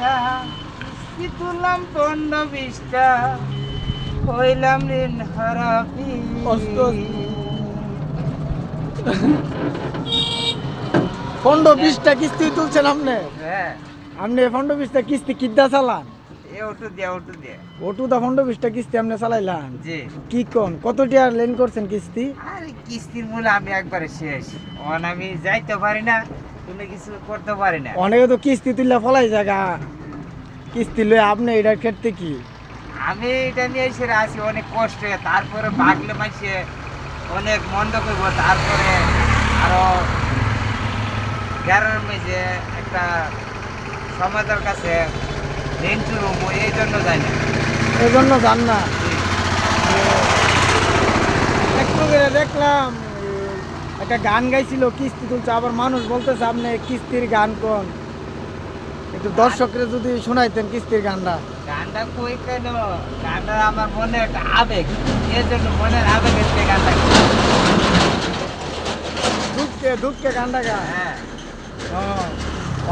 কিস্তি তুললাম পনেরো বিশটা হইলাম ঋণ অস্ত। পনেরো বিশটা কিস্তি তুলছেন আপনি? হ্যাঁ। আপনি পনেরো বিশটা কিস্তি কিদ্দা চালান? ওটু দা পনেরো বিশটা কিস্তি আপনি চালাইলাম। কি কোন? কত টিয়ার লেন করছেন কিস্তি? আরে কিস্তির মূল আমি একবারে শেষ। অন আমি যাইতে পারি না কিছু করতে পারি না। অনেকে তো কিস্তি তুললে ফলাই জায়গা। কিস্তি লয়ে আপনি এটার ক্ষেত্রে কি? আমি এটা নিয়ে এসে আসি অনেক কষ্টে। তারপরে মাসে অনেক মন্দ করব। তারপরে আরও গ্যারের একটা সমাজের কাছে এই জন্য যাই না এই জন্য জান না। একটু দেখলাম একটা গান গাইছিল কিস্তি তুলছে আবার মানুষ বলতেছে আপনি কিস্তির গান কোন? একটু দর্শকরা যদি শোনাইতেন কিস্তির গানটা। গানটা কই কেন? গানটা আমার মনে একটা আবেগ। এর জন্য মনের আবেগের থেকে গানটা। ঢুককে ঢুককে গানটা গা। হ্যাঁ।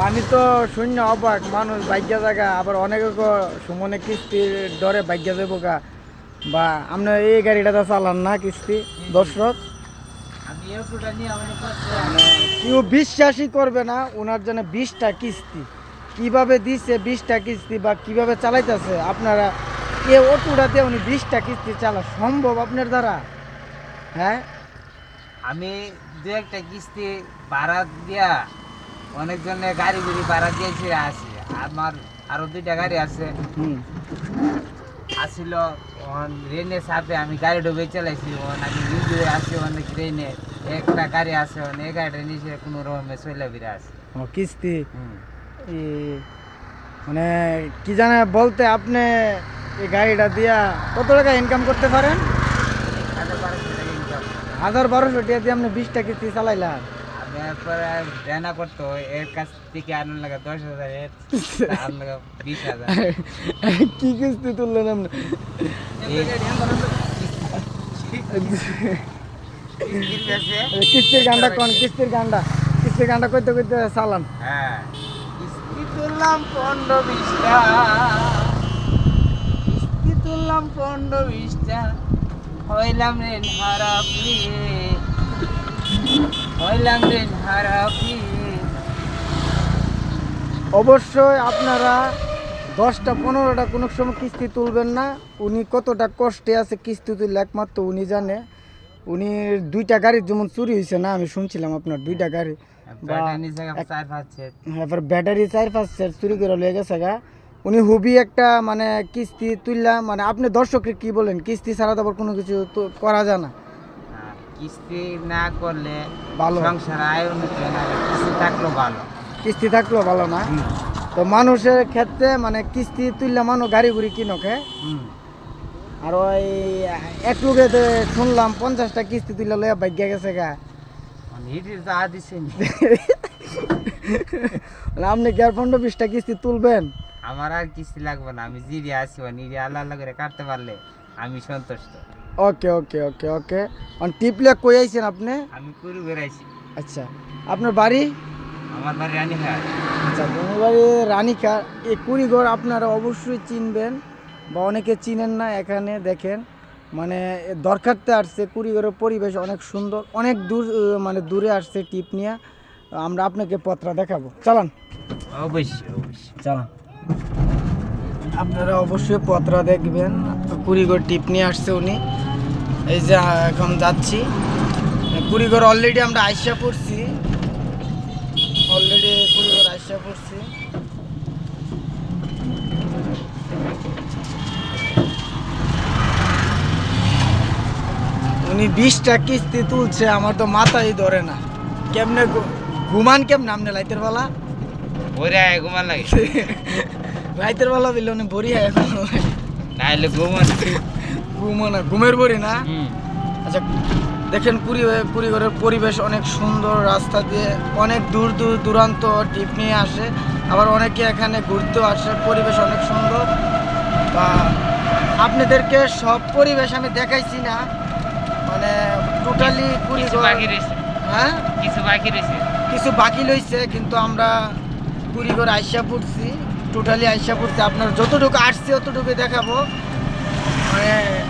আমি তো শূন্য অবাক মানুষ ভাগ্যা জায়গা আবার অনেকে সুমনে কিস্তির ডরে ভাগ্যা যাব গা। বা আপনার এই গাড়িটা তো চালান না কিস্তি দর্শক কষ্ট কেউ বিশ্বাসই করবে না ওনার জন্য বিশটা কিস্তি। কীভাবে দিচ্ছে বিশটা কিস্তি বা কীভাবে চালাইতেছে আপনারা কে অটুটাতে উনি বিশটা কিস্তি চালা সম্ভব আপনার দ্বারা? হ্যাঁ? আমি দু একটা কিস্তি ভাড়া দিয়া অনেকজনে গাড়ি গুড়ি ভাড়া দিয়েছে আসি। আমার আরও দুইটা গাড়ি আছে। আসিল রেনে সাপে আমি গাড়ি ডুবে চালাইছি ওন আমি ভিডিও আছে অনেক রেনে একটা গাড়ি আছে অন এই গাড়িটা নিচে কোনো রকমে চলে বিরা আছে ও কিস্তি? মানে কি জানে বলতে আপনি এই গাড়িটা দিয়া কত টাকা ইনকাম করতে পারেন? হাজার বারোশো টাকা হাজার বারোশো টাকা দিয়ে আপনি বিশটা কিস্তি চালাইলাম দেনা করতো এর কাছ থেকে আনার লাগা দশ হাজার এর আর লাগা বিশ হাজার। কি কিস্তি তুললেন আপনি? কিস্তির কিস্তির কোন? কিস্তির গানটা কিস্তির গানটা কইতে কইতে চালান। হ্যাঁ। কিস্তি তুললাম পনেরো বিশটা। কিস্তি তুললাম পনেরো বিশটা হইলাম রে হারা পিয়ে অবশ্যই আপনারা দশটা পনেরোটা কোনো সময় কিস্তি তুলবেন না। উনি কতটা কষ্টে আছে কিস্তি তুললে একমাত্র উনি জানে। উনি দুইটা গাড়ি যেমন চুরি হয়েছে না আমি শুনছিলাম আপনার দুইটা গাড়ি পাচ্ছে এবার ব্যাটারি চার পাঁচ সেট চুরি করে লয়ে গেছে গা। উনি হুবি একটা মানে কিস্তি তুললাম মানে আপনি দর্শককে কি বলেন কিস্তি ছাড়া তো কোনো কিছু করা যায় না। কিস্তি না করলে ভালো। সংসার আয় উন্নতি হয় না কিস্তি থাকলেও ভালো। কিস্তি থাকলেও ভালো না। তো মানুষের ক্ষেত্রে মানে কিস্তি তুললে মানুষ গাড়ি গুড়ি কিনকে হুম। আর ওই একটু গেতে শুনলাম পঞ্চাশটা কিস্তি তুললে লইয়া ভাগ্য গেছে গা। আদিছে মানে আপনি কি আর পনেরো বিশটা কিস্তি তুলবেন? আমার আর কিস্তি লাগবে না আমি জিরে আসি নিজে আল্লাহ আল্লাহ করে কাটতে পারলে আমি সন্তুষ্ট। ওকে ওকে ওকে ওকে আর টিপলে কই আইছেন আপনি আমি কুরু বেড়াইছি আচ্ছা আপনার বাড়ি আমার বাড়ি রানী হাট আচ্ছা তোমার বাড়ি রানিকা এই কুড়িঘর আপনারা অবশ্যই চিনবেন বা অনেকে চিনেন না এখানে দেখেন মানে দরকারতে আসছে কুড়িঘরের পরিবেশ অনেক সুন্দর অনেক দূর মানে দূরে আসছে টিপ নিয়ে আমরা আপনাকে পত্রা দেখাবো চালান অবশ্যই অবশ্যই চালান আপনারা অবশ্যই পত্রা দেখবেন কুড়িঘর টিপ নিয়ে আসছে উনি এই যে এখন যাচ্ছি। কুড়িঘর অলরেডি আমরা আইসা পড়ছি। অলরেডি কুড়িঘর আইসা পড়ছি। উনি বিশটা কিস্তি তুলছে আমার তো মাথায় ধরে না। কেমনে ঘুমান কেমনে? আপনি লাইতের বেলা? ওরে ঘুমান লাগে। রাইতের বেলা দিলে উনি বড়ি এখন। না হলে ঘুমান। ঘুমো না ঘুমের বড়ি না। আচ্ছা দেখেন পুরী পুরীগড়ের পরিবেশ অনেক সুন্দর রাস্তা দিয়ে অনেক দূর দূর দূরান্ত ট্রিপ নিয়ে আসে। আবার অনেকে এখানে ঘুরতেও আসে পরিবেশ অনেক সুন্দর। বা আপনাদেরকে সব পরিবেশ আমি দেখাইছি না। মানে টোটালি কুড়িগড় হ্যাঁ? কিছু বাকি রয়েছে। কিছু বাকি লইছে কিন্তু আমরা কুড়িগড় আইসা পড়ছি টোটালি আইসা পড়ছে। আপনার যতটুকু আসছে ততটুকু দেখাবো। মানে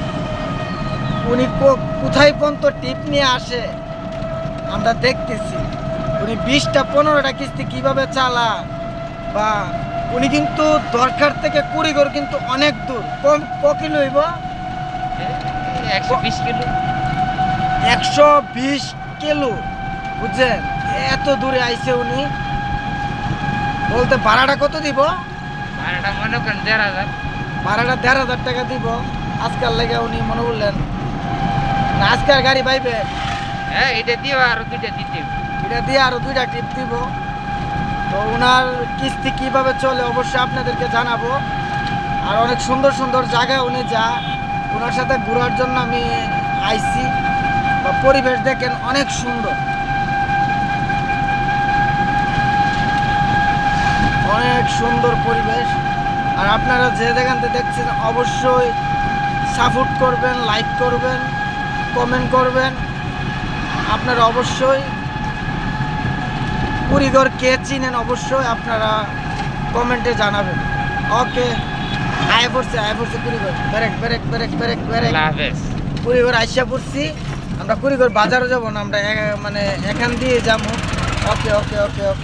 উনি কো- কোথায় পর্যন্ত টিপ নিয়ে আসে? আমরা দেখতেছি। উনি বিশটা পনেরোটা কিস্তি কীভাবে চালা বা উনি কিন্তু দরকার থেকে কুড়িগড় কিন্তু অনেক দূর। কম ক কিলো হইব? একশো বিশ কিলো। একশো বিশ কিলো বুঝছেন? এত দূরে আইছে উনি। বলতে ভাড়াটা কত দিব? ভাড়াটা মনে করেন দেড় হাজার। ভাড়াটা দেড় হাজার টাকা দিব। আজকাল লেগে উনি মনে করলেন আজকাল গাড়ি পাইবে। হ্যাঁ এটা দিয়ে আর দুইটা দিতে। এটা দিয়ে আরও দুইটা টিপ দিব। তো ওনার কিস্তি কীভাবে চলে অবশ্যই আপনাদেরকে জানাব। আর অনেক সুন্দর সুন্দর জায়গায় উনি যা ওনার সাথে ঘোরার জন্য আমি আইছি। বা পরিবেশ দেখেন অনেক সুন্দর। অনেক সুন্দর পরিবেশ। আর আপনারা যে যেখান থেকে দেখছেন অবশ্যই সাপোর্ট করবেন লাইক করবেন কমেন্ট করবেন। আপনারা অবশ্যই কুড়িগড় কে চিনেন অবশ্যই আপনারা কমেন্টে জানাবেন। ওকে আয় পড়ছে আয় পড়ছে কুড়িগড় brake brake brake brake brake আল্লাহ হাফেজ। আইসা পড়ছি। আমরা কুড়িগড় বাজারও যাব না আমরা মানে এখান দিয়ে যাব। ওকে ওকে ওকে ওকে।